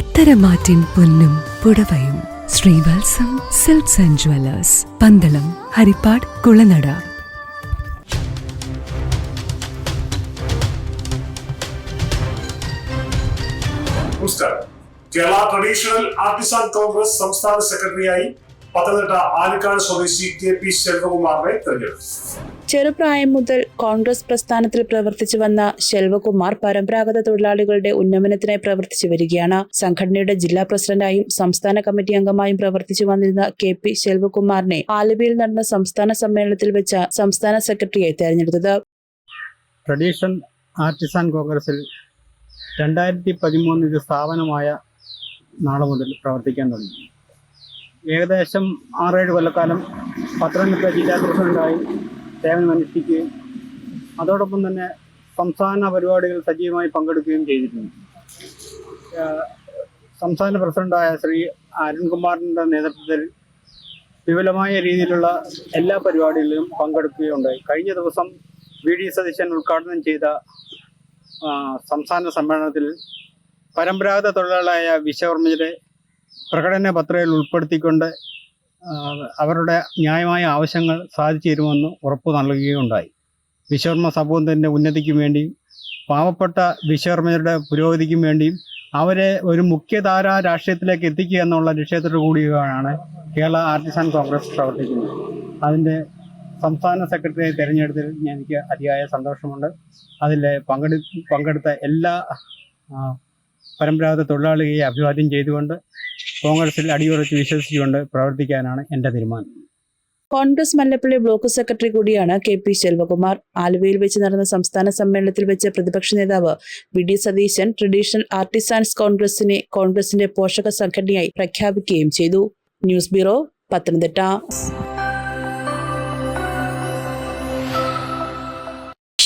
പത്തരമാറ്റിൻ പൊന്നും പുടവയും. Sreevalsam silks and jewellers Pandalam Harippad Kulanada. Kerala traditional artisan Congress സംസ്ഥാന സെക്രട്ടറിയായി പത്തനംതിട്ട ആലിക്കാട് സ്വദേശി കെ പി ശെൽവകുമാറിനെ തെരഞ്ഞെടുത്തു. ചെറുപ്രായം മുതൽ കോൺഗ്രസ് പ്രസ്ഥാനത്തിൽ പ്രവർത്തിച്ചു വന്ന ശെൽവകുമാർ പരമ്പരാഗത തൊഴിലാളികളുടെ ഉന്നമനത്തിനായി പ്രവർത്തിച്ചു വരികയാണ്. സംഘടനയുടെ ജില്ലാ പ്രസിഡന്റായും സംസ്ഥാന കമ്മിറ്റി അംഗമായും പ്രവർത്തിച്ചു വന്നിരുന്ന കെ പി ശെൽവകുമാറിനെ ആലപിയിൽ നടന്ന സംസ്ഥാന സമ്മേളനത്തിൽ വെച്ച സംസ്ഥാന സെക്രട്ടറിയായി തെരഞ്ഞെടുത്തത്. കോൺഗ്രസിൽ രണ്ടായിരത്തി പതിമൂന്ന് ഇത് സ്ഥാപനമായ നാളെ മുതൽ പ്രവർത്തിക്കാൻ തുടങ്ങി. ഏകദേശം ആറേഴ് കൊല്ലക്കാലം പത്തനംതിട്ട ജില്ലാ പ്രസിഡന്റായി സേവനമനുഷ്ഠിക്കുകയും അതോടൊപ്പം തന്നെ സംസ്ഥാന പരിപാടികൾ സജീവമായി പങ്കെടുക്കുകയും ചെയ്തിട്ടുണ്ട്. സംസ്ഥാന പ്രസിഡന്റായ ശ്രീ അരുൺകുമാറിന്റെ നേതൃത്വത്തിൽ വിപുലമായ രീതിയിലുള്ള എല്ലാ പരിപാടികളിലും പങ്കെടുക്കുകയുണ്ടായി. കഴിഞ്ഞ ദിവസം വി ഡി സതീശൻ ഉദ്ഘാടനം ചെയ്ത സംസ്ഥാന സമ്മേളനത്തിൽ പരമ്പരാഗത തൊഴിലാളിയായ വിശ്വവർമ്മയുടെ പ്രകടന പത്രയിൽ ഉൾപ്പെടുത്തിക്കൊണ്ട് അവരുടെ ന്യായമായ ആവശ്യങ്ങൾ സാധിച്ചു തരുമെന്ന് ഉറപ്പ് നൽകുകയുണ്ടായി. വിശ്വകർമ്മ സമൂഹത്തിന്റെ ഉന്നതിക്കും വേണ്ടിയും പാവപ്പെട്ട വിശ്വർമ്മരുടെ പുരോഗതിക്കും വേണ്ടിയും അവരെ ഒരു മുഖ്യധാര രാഷ്ട്രീയത്തിലേക്ക് എത്തിക്കുക എന്നുള്ള ലക്ഷ്യത്തോടു കൂടിയാണ് കേരള ആർട്ടിസാൻ കോൺഗ്രസ് പ്രവർത്തിക്കുന്നത്. അതിന്റെ സംസ്ഥാന സെക്രട്ടറിയെ തിരഞ്ഞെടുത്തതിൽ എനിക്ക് അതിയായ സന്തോഷമുണ്ട്. അതിൽ പങ്കെടു പങ്കെടുത്ത എല്ലാ പരമ്പരാഗത തൊഴിലാളിയെ അഭിവാദ്യം ചെയ്തുകൊണ്ട് കോൺഗ്രസിൽ അടിയുറച്ച് വിശ്വസിച്ചുകൊണ്ട് പ്രവർത്തിക്കാനാണ് എന്റെ തീരുമാനം. കോൺഗ്രസ് മല്ലപ്പള്ളി ബ്ലോക്ക് സെക്രട്ടറി കൂടിയാണ് കെ പി ശെൽവകുമാർ. ആലുവയിൽ വെച്ച് നടന്ന സംസ്ഥാന സമ്മേളനത്തിൽ വെച്ച് പ്രതിപക്ഷ നേതാവ് V D Satheesan traditional artisans കോൺഗ്രസിനെ കോൺഗ്രസിന്റെ പോഷക സംഘടനയായി പ്രഖ്യാപിക്കുകയും ചെയ്തു. News bureau Pathanamthitta.